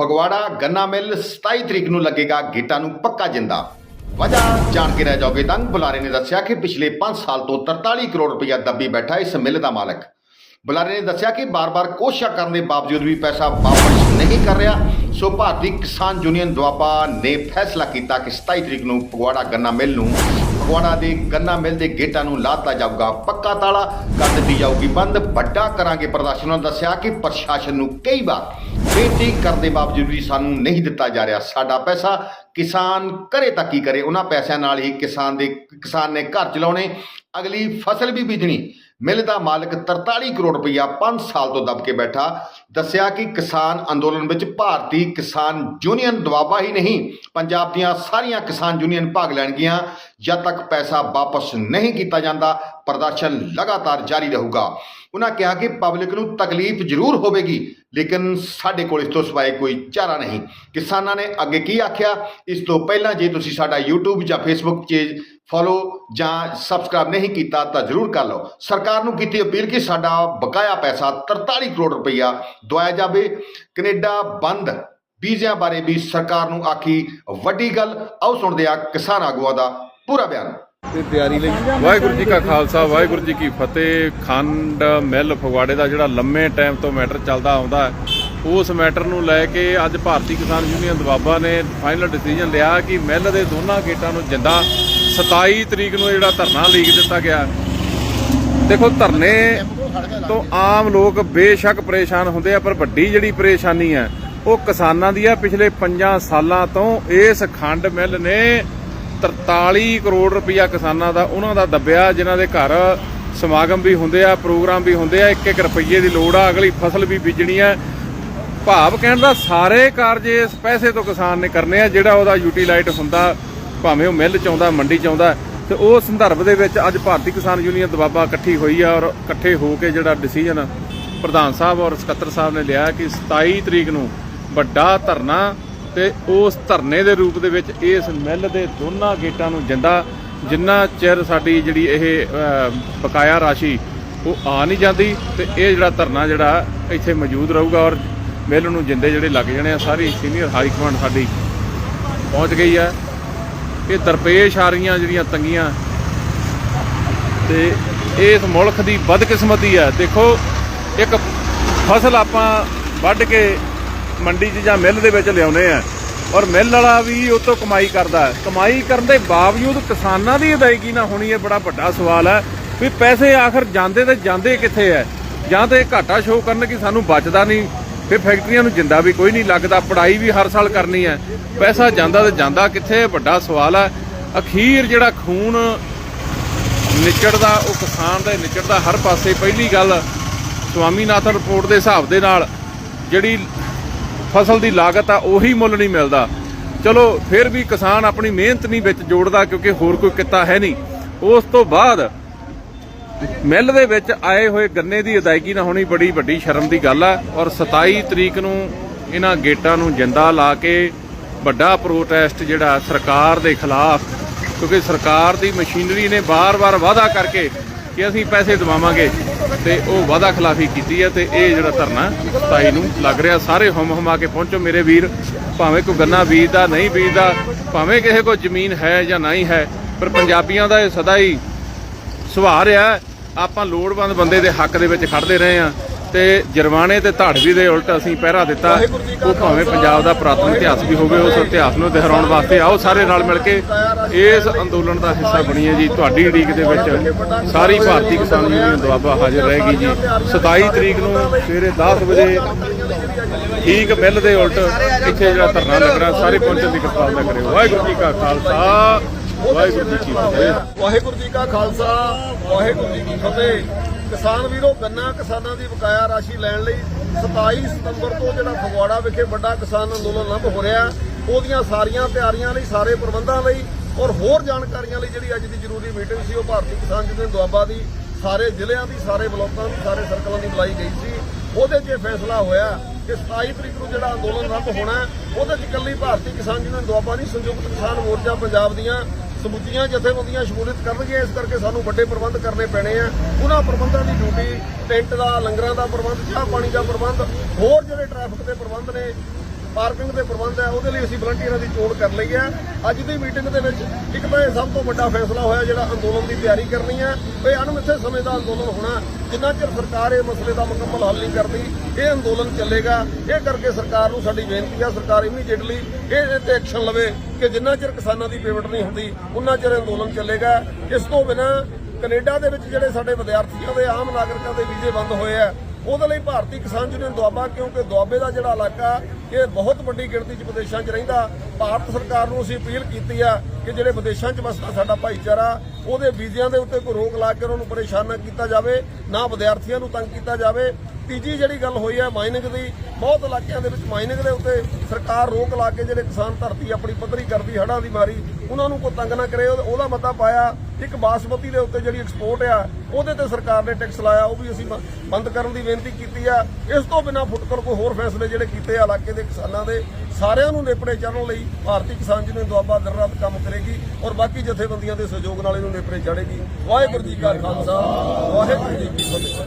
ਫਗਵਾੜਾ ਗੰਨਾ ਮਿੱਲ 27 ਤਰੀਕ ਨੂੰ ਲੱਗੇਗਾ, ਗੇਟਾਂ ਨੂੰ ਪੱਕਾ ਜਿੰਦਾ। ਵਜ੍ਹਾ ਜਾਣ ਕੇ ਰਹਿ ਜਾਓਗੇ ਤੰਗ ਬੁਲਾਰੇ ਨੇ ਦੱਸਿਆ ਕਿ ਪਿਛਲੇ 5 ਸਾਲ ਤੋਂ 43 ਕਰੋੜ ਰੁਪਇਆ ਦੱਬੀ ਬੈਠਾ ਇਸ ਮਿੱਲ ਦਾ ਮਾਲਕ। ਬੁਲਾਰੇ ਨੇ ਦੱਸਿਆ ਕਿ ਬਾਰ-ਬਾਰ ਕੋਸ਼ਿਸ਼ਾਂ ਕਰਨ ਦੇ ਬਾਵਜੂਦ ਵੀ ਪੈਸਾ ਵਾਪਸ ਨਹੀਂ ਕਰ ਰਿਹਾ, ਸੋ ਭਾਰਤੀ ਕਿਸਾਨ ਯੂਨੀਅਨ ਦੁਆਬਾ ਨੇ ਫੈਸਲਾ ਕੀਤਾ ਕਿ 27 ਤਰੀਕ ਨੂੰ ਫਗਵਾੜਾ ਗੰਨਾ ਮਿੱਲ ਨੂੰ, ਫਗਵਾੜਾ ਦੇ ਗੰਨਾ ਮਿੱਲ ਦੇ ਗੇਟਾਂ ਨੂੰ ਲਾਤਾ ਜਾਊਗਾ ਪੱਕਾ ਤਾਲਾ। ਕਰ ਦਿੱਤੀ ਜਾਊਗੀ ਬੰਦ। ਵੱਡਾ ਕਰਾਂਗੇ ਪ੍ਰਦਰਸ਼ਨ। ਨੇ ਦੱਸਿਆ ਕਿ ਪ੍ਰਸ਼ਾਸਨ ਨੂੰ ਕਈ ਵਾਰ ਬੇਨਤੀ ਕਰਨ ਦੇ ਬਾਵਜੂਦ ਵੀ ਸਾਨੂੰ ਨਹੀਂ ਦਿੱਤਾ ਜਾ ਰਿਹਾ ਸਾਡਾ ਪੈਸਾ, ਕਿਸਾਨ ਕਰੇ ਤਾਂ ਕੀ ਕਰੇ? ਉਹਨਾਂ ਪੈਸਿਆਂ ਨਾਲ ਹੀ ਕਿਸਾਨ ਦੇ, ਕਿਸਾਨ ਨੇ ਘਰ ਚਲਾਉਣੇ, ਅਗਲੀ ਫਸਲ ਵੀ ਬੀਜਣੀ। ਮਿੱਲ ਦਾ ਮਾਲਕ 43 ਕਰੋੜ ਰੁਪਇਆ 5 ਸਾਲ ਤੋਂ ਦਬ ਕੇ ਬੈਠਾ, ਦੱਸਿਆ ਕਿ ਕਿਸਾਨ ਅੰਦੋਲਨ ਵਿੱਚ ਭਾਰਤੀ ਕਿਸਾਨ ਯੂਨੀਅਨ ਦਵਾਬਾ ਹੀ ਨਹੀਂ, ਪੰਜਾਬ ਦੀਆਂ ਸਾਰੀਆਂ ਕਿਸਾਨ ਯੂਨੀਅਨ ਭਾਗ ਲੈਣਗੀਆਂ, ਜਦ ਤੱਕ ਪੈਸਾ ਵਾਪਸ ਨਹੀਂ ਕੀਤਾ ਜਾਂਦਾ, ਪ੍ਰਦਰਸ਼ਨ ਲਗਾਤਾਰ ਜਾਰੀ ਰਹੂਗਾ। ਉਹਨਾਂ ਕਿਹਾ ਕਿ ਪਬਲਿਕ ਨੂੰ ਤਕਲੀਫ ਜ਼ਰੂਰ ਹੋਵੇਗੀ, ਲੇਕਿਨ ਸਾਡੇ ਕੋਲ ਇਸ ਤੋਂ ਸਿਵਾਏ ਕੋਈ ਚਾਰਾ ਨਹੀਂ। ਕਿਸਾਨਾਂ ਨੇ ਅੱਗੇ ਕੀ ਆਖਿਆ? ਇਸ ਤੋਂ ਪਹਿਲਾਂ ਜੇ ਤੁਸੀਂ ਸਾਡਾ YouTube ਜਾਂ Facebook 'ਚ ਫੋਲੋ ਜਾਂ ਸਬਸਕ੍ਰਾਈਬ ਨਹੀਂ ਕੀਤਾ ਤਾਂ ਜ਼ਰੂਰ ਕਰ ਲਓ। ਸਰਕਾਰ ਨੂੰ ਕੀਤੀ ਅਪੀਲ ਕਿ ਸਾਡਾ ਬਕਾਇਆ ਪੈਸਾ 43 ਕਰੋੜ ਰੁਪਈਆ ਦਵਾਇਆ ਜਾਵੇ। ਕੈਨੇਡਾ ਬੰਦ। ਵੀਜ਼ਿਆਂ ਬਾਰੇ ਵੀ ਸਰਕਾਰ ਨੂੰ ਆਖੀ ਵੱਡੀ ਗੱਲ। ਆਓ ਸੁਣਦੇ ਆ ਕਿਸਾਨ ਆਗੂਆਂ ਦਾ ਪੂਰਾ ਬਿਆਨ। ਤੇ ਤਿਆਰੀ ਲਈ ਵਾਹਿਗੁਰੂ ਜੀ ਕਾ ਖਾਲਸਾ, ਵਾਹਿਗੁਰੂ ਜੀ ਕੀ ਫਤਿਹ। ਖੰਡ ਮਿੱਲ ਫਗਵਾੜੇ ਦਾ ਜਿਹੜਾ ਲੰਮੇ ਟਾਈਮ ਤੋਂ ਮੈਟਰ ਚੱਲਦਾ ਆਉਂਦਾ ਉਸ ਮੈਟਰ ਨੂੰ ਲੈ ਕੇ ਅੱਜ ਭਾਰਤੀ ਕਿਸਾਨ ਯੂਨੀਅਨ ਦਵਾਬਾ ਨੇ ਫਾਈਨਲ ਡਿਸੀਜਨ ਲਿਆ ਕਿ ਮਿੱਲ ਦੇ ਦੋਨਾਂ ਗੇਟਾਂ ਨੂੰ ਜਿੰਦਾ 27 ਤਰੀਕ ਨੂੰ ਜਿਹੜਾ ਧਰਨਾ ਲੀਕ ਦਿੱਤਾ ਗਿਆ। ਦੇਖੋ, ਧਰਨੇ ਤੋਂ ਆਮ ਲੋਕ ਬੇਸ਼ੱਕ ਪਰੇਸ਼ਾਨ ਹੁੰਦੇ ਆ, ਪਰ ਵੱਡੀ ਜਿਹੜੀ ਪਰੇਸ਼ਾਨੀ ਹੈ ਉਹ ਕਿਸਾਨਾਂ ਦੀ ਆ। ਪਿਛਲੇ 5 ਸਾਲਾਂ ਤੋਂ ਇਸ ਖੰਡ ਮਿੱਲ ਨੇ 43 ਕਰੋੜ ਰੁਪਇਆ ਕਿਸਾਨਾਂ ਦਾ, ਉਹਨਾਂ ਦਾ ਦੱਬਿਆ, ਜਿਨ੍ਹਾਂ ਦੇ ਘਰ ਸਮਾਗਮ ਵੀ ਹੁੰਦੇ ਆ, ਪ੍ਰੋਗਰਾਮ ਵੀ ਹੁੰਦੇ ਆ। ਇੱਕ ਇੱਕ ਰੁਪਈਏ ਦੀ ਲੋੜ ਆ, ਅਗਲੀ ਫਸਲ ਵੀ ਬੀਜਣੀ ਆ। ਭਾਵ ਕਹਿਣ ਦਾ ਸਾਰੇ ਕਾਰਜ ਇਸ ਪੈਸੇ ਤੋਂ ਕਿਸਾਨ ਨੇ ਕਰਨੇ ਆ, ਜਿਹੜਾ ਉਹਦਾ ਯੂਟੀਲਾਈਟ ਹੁੰਦਾ। ਭਾਵੇਂ ਉਹ ਮਿੱਲ ਚ ਆਉਂਦਾ, ਮੰਡੀ ਚ ਆਉਂਦਾ, ਤੇ ਉਹ ਸੰਦਰਭ ਦੇ ਵਿੱਚ ਅੱਜ ਭਾਰਤੀ ਕਿਸਾਨ ਯੂਨੀਅਨ ਦਬਾਬਾ ਇਕੱਠੀ ਹੋਈ ਆ ਔਰ ਇਕੱਠੇ ਹੋ ਕੇ ਜਿਹੜਾ ਡਿਸੀਜਨ ਪ੍ਰਧਾਨ ਸਾਹਿਬ ਔਰ ਸਕੱਤਰ ਸਾਹਿਬ ਨੇ ਲਿਆ ਕਿ 27 ਤਰੀਕ ਨੂੰ ਵੱਡਾ ਧਰਨਾ ਤੇ ਉਸ ਧਰਨੇ ਦੇ ਰੂਪ ਦੇ ਵਿੱਚ ਇਸ ਮਿੱਲ ਦੇ ਦੋਨਾਂ ਗੇਟਾਂ ਨੂੰ ਜਿੰਦਾ, ਜਿੰਨਾ ਚਿਰ ਸਾਡੀ ਜਿਹੜੀ ਇਹ ਬਕਾਇਆ ਰਾਸ਼ੀ ਉਹ ਆ ਨਹੀਂ ਜਾਂਦੀ ਤੇ ਇਹ ਜਿਹੜਾ ਧਰਨਾ ਜਿਹੜਾ ਇੱਥੇ ਮੌਜੂਦ ਰਹੂਗਾ ਔਰ ਮਿੱਲ ਨੂੰ ਜਿੰਦੇ ਜਿਹੜੇ ਲੱਗ ਜਾਣੇ ਆ, ਸਾਰੀ ਸੀਨੀਅਰ ਹਾਈ ਕਮਾਂਡ ਸਾਡੀ ਪਹੁੰਚ ਗਈ ਆ। ਇਹ ਦਰਪੇਸ਼ ਆ ਰਹੀਆਂ ਜਿਹੜੀਆਂ ਤੰਗੀਆਂ। ਤੇ ਇਸ ਮੁਲਕ ਦੀ ਬਦਕਿਸਮਤੀ ਹੈ। ਦੇਖੋ, ਇੱਕ ਫਸਲ ਆਪਾਂ ਵੱਢ ਕੇ ਮੰਡੀ 'ਚ ਜਾਂ ਮਿੱਲ ਦੇ ਵਿੱਚ ਲਿਆਉਨੇ ਆ ਔਰ ਮਿੱਲ ਵਾਲਾ ਵੀ ਉਹ ਤੋਂ ਕਮਾਈ ਕਰਦਾ ਹੈ। ਕਮਾਈ ਕਰਨ ਦੇ ਬਾਵਜੂਦ ਕਿਸਾਨਾਂ ਦੀ ਅਦਾਇਗੀ ਨਾ ਹੋਣੀ ਇਹ ਬੜਾ ਵੱਡਾ ਸਵਾਲ ਹੈ ਵੀ ਪੈਸੇ ਆਖਰ ਜਾਂਦੇ ਤੇ ਜਾਂਦੇ ਕਿੱਥੇ ਹੈ? ਜਾਂ ਤੇ ਘਾਟਾ ਸ਼ੋਅ ਕਰਨ ਕਿ ਸਾਨੂੰ ਬਚਦਾ ਨਹੀਂ। ਫਿਰ ਫੈਕਟਰੀਆਂ ਨੂੰ ਜਿੰਦਾ ਵੀ ਕੋਈ ਨਹੀਂ ਲੱਗਦਾ ਪੜਾਈ ਵੀ ਹਰ ਸਾਲ ਕਰਨੀ ਹੈ। ਪੈਸਾ ਜਾਂਦਾ ਤੇ ਜਾਂਦਾ ਕਿੱਥੇ, ਵੱਡਾ ਸਵਾਲ ਹੈ। ਅਖੀਰ ਜਿਹੜਾ ਖੂਨ ਨਿਚੜਦਾ, ਉਹ ਕਿਸਾਨ ਦਾ ਹੀ ਨਿਚੜਦਾ। ਹਰ ਪਾਸੇ ਪਹਿਲੀ ਗੱਲ ਸਵਾਮੀਨਾਥਨ ਰਿਪੋਰਟ ਦੇ ਹਿਸਾਬ ਦੇ ਨਾਲ ਜਿਹੜੀ ਫਸਲ ਦੀ ਲਾਗਤ ਆ, ਉਹੀ ਮੁੱਲ ਨਹੀਂ ਮਿਲਦਾ। ਚਲੋ, ਫਿਰ ਵੀ ਕਿਸਾਨ ਆਪਣੀ ਮਿਹਨਤ ਨਹੀਂ ਵਿੱਚ ਜੋੜਦਾ ਕਿਉਂਕਿ ਹੋਰ ਕੋਈ ਕਿੱਤਾ ਹੈ ਨਹੀਂ। ਉਸ ਤੋਂ ਬਾਅਦ ਮਿੱਲ ਦੇ ਵਿੱਚ ਆਏ ਹੋਏ ਗੰਨੇ ਦੀ ਅਦਾਇਗੀ ਨਾ ਹੋਣੀ ਬੜੀ ਵੱਡੀ ਸ਼ਰਮ ਦੀ ਗੱਲ ਆ ਔਰ 27 ਤਰੀਕ ਨੂੰ ਇਹਨਾਂ ਗੇਟਾਂ ਨੂੰ ਜਿੰਦਾ ਲਾ ਕੇ ਵੱਡਾ ਪ੍ਰੋਟੈਸਟ ਜਿਹੜਾ ਸਰਕਾਰ ਦੇ ਖਿਲਾਫ, ਕਿਉਂਕਿ ਸਰਕਾਰ ਦੀ ਮਸ਼ੀਨਰੀ ਨੇ ਬਾਰ-ਬਾਰ ਵਾਅਦਾ ਕਰਕੇ ਕਿ ਅਸੀਂ ਪੈਸੇ ਦਿਵਾਵਾਂਗੇ ਤੇ ਉਹ ਵਾਅਦਾ ਖਿਲਾਫੀ ਕੀਤੀ ਹੈ ਤੇ ਇਹ ਜਿਹੜਾ ਧਰਨਾ 27 ਨੂੰ ਲੱਗ ਰਿਹਾ। ਸਾਰੇ ਹਮ ਹਮਾ ਕੇ ਪਹੁੰਚੋ ਮੇਰੇ ਵੀਰ, ਭਾਵੇਂ ਕੋਈ ਗੰਨਾ ਬੀਜਦਾ, ਨਹੀਂ ਬੀਜਦਾ, ਭਾਵੇਂ ਕਿਸੇ ਕੋਲ ਜ਼ਮੀਨ ਹੈ ਜਾਂ ਨਹੀਂ ਹੈ, ਪਰ ਪੰਜਾਬੀਆਂ ਦਾ ਇਹ ਸਦਾ ਹੀ ਸੁਭਾਅ ਰਿਹਾ ਆਪਾਂ ਲੋੜਵੰਦ ਬੰਦੇ ਦੇ ਹੱਕ ਦੇ ਵਿੱਚ ਖੜਦੇ ਰਹੇ ਆ ਤੇ ਜਰਮਾਨੇ ਤੇ ਧਾੜਵੀ ਦੇ ਉਲਟ ਅਸੀਂ ਪਹਿਰਾ ਦਿੱਤਾ। ਉਹ ਭਾਵੇਂ ਪੰਜਾਬ ਦਾ ਪੁਰਾਤਨ ਇਤਿਹਾਸ ਵੀ ਹੋਵੇ, ਉਸ ਇਤਿਹਾਸ ਨੂੰ ਦੁਹਰਾਉਣ ਵਾਸਤੇ ਆਓ, ਸਾਰੇ ਨਾਲ ਮਿਲ ਕੇ ਇਸ ਅੰਦੋਲਨ ਦਾ ਹਿੱਸਾ ਬਣੀਏ ਜੀ। ਤੁਹਾਡੀ ਉਡੀਕ ਦੇ ਵਿੱਚ ਸਾਰੀ ਭਾਰਤੀ ਕਿਸਾਨ ਯੂਨੀਅਨ ਦੁਆਬਾ ਹਾਜ਼ਰ ਰਹੇਗੀ ਜੀ। 27 ਤਰੀਕ ਨੂੰ ਸਵੇਰੇ 10 ਵਜੇ ਠੀਕ ਮਿੱਲ ਦੇ ਉਲਟ ਇੱਥੇ ਜਿਹੜਾ ਧਰਨਾ ਲੱਗਣਾ, ਸਾਰੇ ਪਹੁੰਚਣ ਦੀ ਕਿਰਪਾਲਤਾ ਕਰਿਓ। ਵਾਹਿਗੁਰੂ ਜੀ ਕਾ ਖਾਲਸਾ। ਵਾਹਿਗੁਰੂ ਜੀ ਕੀ ਫਤਿਹ। ਵਾਹਿਗੁਰੂ ਜੀ ਕਾ ਖਾਲਸਾ, ਵਾਹਿਗੁਰੂ ਜੀ ਕੀ ਫਤਿਹ। ਕਿਸਾਨ ਵੀਰੋ, ਗੰਨਾ ਕਿਸਾਨਾਂ ਦੀ ਬਕਾਇਆ ਰਾਸ਼ੀ ਲੈਣ ਲਈ 27 ਸਤੰਬਰ ਤੋਂ ਜਿਹੜਾ ਫਗਵਾੜਾ ਵਿਖੇ ਵੱਡਾ ਕਿਸਾਨ ਅੰਦੋਲਨ ਆਰੰਭ ਹੋ ਰਿਹਾ ਉਹਦੀਆਂ ਸਾਰੀਆਂ ਤਿਆਰੀਆਂ ਲਈ, ਸਾਰੇ ਪ੍ਰਬੰਧਾਂ ਲਈ ਔਰ ਹੋਰ ਜਾਣਕਾਰੀਆਂ ਲਈ ਜਿਹੜੀ ਅੱਜ ਦੀ ਜ਼ਰੂਰੀ ਮੀਟਿੰਗ ਸੀ, ਉਹ ਭਾਰਤੀ ਕਿਸਾਨ ਯੂਨੀਅਨ ਦੁਆਬਾ ਦੀ, ਸਾਰੇ ਜ਼ਿਲ੍ਹਿਆਂ ਦੀ, ਸਾਰੇ ਬਲਾਕਾਂ ਦੀ, ਸਾਰੇ ਸਰਕਲਾਂ ਦੀ ਬੁਲਾਈ ਗਈ ਸੀ। ਉਹਦੇ 'ਚ ਇਹ ਫੈਸਲਾ ਹੋਇਆ ਕਿ 27 ਤਰੀਕ ਨੂੰ ਜਿਹੜਾ ਅੰਦੋਲਨ ਆਰੰਭ ਹੋਣਾ ਉਹਦੇ 'ਚ ਇਕੱਲੀ ਭਾਰਤੀ ਕਿਸਾਨ ਯੂਨੀਅਨ ਦੁਆਬਾ ਨਹੀਂ, ਸੰਯੁਕਤ ਕਿਸਾਨ ਮੋਰਚਾ ਪੰਜਾਬ ਦੀਆਂ ਸਮੁੱਚੀਆਂ ਜਥੇਬੰਦੀਆਂ ਸ਼ਮੂਲੀਅਤ ਕਰਨਗੀਆਂ, ਇਸ ਕਰਕੇ ਸਾਨੂੰ ਵੱਡੇ ਪ੍ਰਬੰਧ ਕਰਨੇ ਪੈਣੇ ਆ। ਉਹਨਾਂ ਪ੍ਰਬੰਧਾਂ ਦੀ ਡਿਊਟੀ, ਟੈਂਟ ਦਾ, ਲੰਗਰਾਂ ਦਾ ਪ੍ਰਬੰਧ, ਚਾਹ ਪਾਣੀ ਦਾ ਪ੍ਰਬੰਧ, ਹੋਰ ਜਿਹੜੇ ਟ੍ਰੈਫਿਕ ਦੇ ਪ੍ਰਬੰਧ ਨੇ ਪਾਰਕਿੰਗ ਦੇ ਪ੍ਰਬੰਧ ਹੈ, ਉਹਦੇ ਲਈ ਅਸੀਂ ਵਲੰਟੀਅਰਾਂ ਦੀ ਚੋਣ ਕਰ ਲਈ ਹੈ। ਅੱਜ ਦੀ ਮੀਟਿੰਗ ਦੇ ਵਿੱਚ ਇੱਕ ਤਾਂ ਇਹ ਸਭ ਤੋਂ ਵੱਡਾ ਫੈਸਲਾ ਹੋਇਆ ਜਿਹੜਾ ਅੰਦੋਲਨ ਦੀ ਤਿਆਰੀ ਕਰਨੀ ਹੈ। ਵੀ ਅਣਮਿੱਥੇ ਸਮੇਂ ਦਾ ਅੰਦੋਲਨ ਹੋਣਾ, ਜਿੰਨਾ ਚਿਰ ਸਰਕਾਰ ਇਹ ਮਸਲੇ ਦਾ ਮੁਕੰਮਲ ਹੱਲ ਨਹੀਂ ਕਰਦੀ, ਇਹ ਅੰਦੋਲਨ ਚੱਲੇਗਾ। ਇਹ ਕਰਕੇ ਸਰਕਾਰ ਨੂੰ ਸਾਡੀ ਬੇਨਤੀ ਹੈ, ਸਰਕਾਰ ਇਮੀਡੀਏਟਲੀ ਇਹ ਤੇ ਐਕਸ਼ਨ ਲਵੇ ਕਿ ਜਿੰਨਾ ਚਿਰ ਕਿਸਾਨਾਂ ਦੀ ਪੇਮੈਂਟ ਨਹੀਂ ਹੁੰਦੀ ਉਹਨਾਂ ਚਿਰ ਅੰਦੋਲਨ ਚੱਲੇਗਾ। ਇਸ ਤੋਂ ਬਿਨਾਂ ਕੈਨੇਡਾ ਦੇ ਵਿੱਚ ਜਿਹੜੇ ਸਾਡੇ ਵਿਦਿਆਰਥੀਆਂ ਦੇ ਆਮ ਨਾਗਰਿਕਾਂ ਦੇ ਵੀਜ਼ੇ ਬੰਦ ਹੋਏ ਆ। ਉਹਦੇ ਲਈ ਭਾਰਤੀ ਕਿਸਾਨ ਯੂਨੀਅਨ ਦੁਆਬਾ, ਕਿਉਂਕਿ ਦੁਆਬੇ ਦਾ ਜਿਹੜਾ ਇਲਾਕਾ ਇਹ ਬਹੁਤ ਵੱਡੀ ਗਿਣਤੀ 'ਚ ਵਿਦੇਸ਼ਾਂ 'ਚ ਰਹਿੰਦਾ। ਭਾਰਤ ਸਰਕਾਰ ਨੂੰ ਅਸੀਂ ਅਪੀਲ ਕੀਤੀ ਆ ਕਿ ਜਿਹੜੇ ਵਿਦੇਸ਼ਾਂ 'ਚ ਵਸਦਾ ਸਾਡਾ ਭਾਈਚਾਰਾ, ਉਹਦੇ ਵੀਜ਼ਿਆਂ ਦੇ ਉੱਤੇ ਕੋਈ ਰੋਕ ਲਾ ਕੇ ਉਹਨਾਂ ਨੂੰ ਪਰੇਸ਼ਾਨ ਨਾ ਕੀਤਾ ਜਾਵੇ, ਨਾ ਵਿਦਿਆਰਥੀਆਂ ਨੂੰ ਤੰਗ ਕੀਤਾ ਜਾਵੇ। ਤੀਜੀ ਜਿਹੜੀ ਗੱਲ ਹੋਈ ਹੈ ਮਾਈਨਿੰਗ ਦੀ, ਬਹੁਤ ਇਲਾਕਿਆਂ ਦੇ ਵਿੱਚ ਮਾਈਨਿੰਗ ਦੇ ਉੱਤੇ ਸਰਕਾਰ ਰੋਕ ਲਾ ਕੇ ਜਿਹੜੇ ਕਿਸਾਨ ਧਰਤੀ ਆਪਣੀ ਪੱਧਰੀ ਕਰਦੀ, ਹੜ੍ਹਾਂ ਦੀ ਮਾਰੀ, ਉਹਨਾਂ ਨੂੰ ਕੋਈ ਤੰਗ ਨਾ ਕਰੇ ਉਹਦਾ- ਮਤਾ ਪਾਇਆ, ਇੱਕ ਬਾਸਮਤੀ ਦੇ ਉੱਤੇ ਜਿਹੜੀ ਐਕਸਪੋਰਟ ਆ, ਉਹਦੇ ਤੇ ਸਰਕਾਰ ਨੇ ਟੈਕਸ ਲਾਇਆ, ਉਹ ਵੀ ਅਸੀਂ ਬੰਦ ਕਰਨ ਦੀ ਬੇਨਤੀ ਕੀਤੀ ਆ। ਇਸ ਤੋਂ ਬਿਨਾਂ ਫੁੱਟਕਰ ਕੋਈ ਹੋਰ ਫੈਸਲੇ ਜਿਹੜੇ ਕੀਤੇ ਆ ਇਲਾਕੇ ਦੇ ਕਿਸਾਨਾਂ ਦੇ, ਸਾਰਿਆਂ ਨੂੰ ਨੇਪਰੇ ਚੜ੍ਹਨ ਲਈ ਭਾਰਤੀ ਕਿਸਾਨ ਯੂਨੀਅਨ ਦੁਆਬਾ ਦਿਨ ਰਾਤ ਕੰਮ ਕਰੇਗੀ ਔਰ ਬਾਕੀ ਜਥੇਬੰਦੀਆਂ ਦੇ ਸਹਿਯੋਗ ਨਾਲ ਇਹਨੂੰ ਨੇਪਰੇ ਚੜ੍ਹੇਗੀ। ਵਾਹਿਗੁਰੂ ਜੀ ਕਾ ਖਾਲਸਾ, ਵਾਹਿਗੁਰੂ ਜੀ ਕੀ ਫਤਿਹ।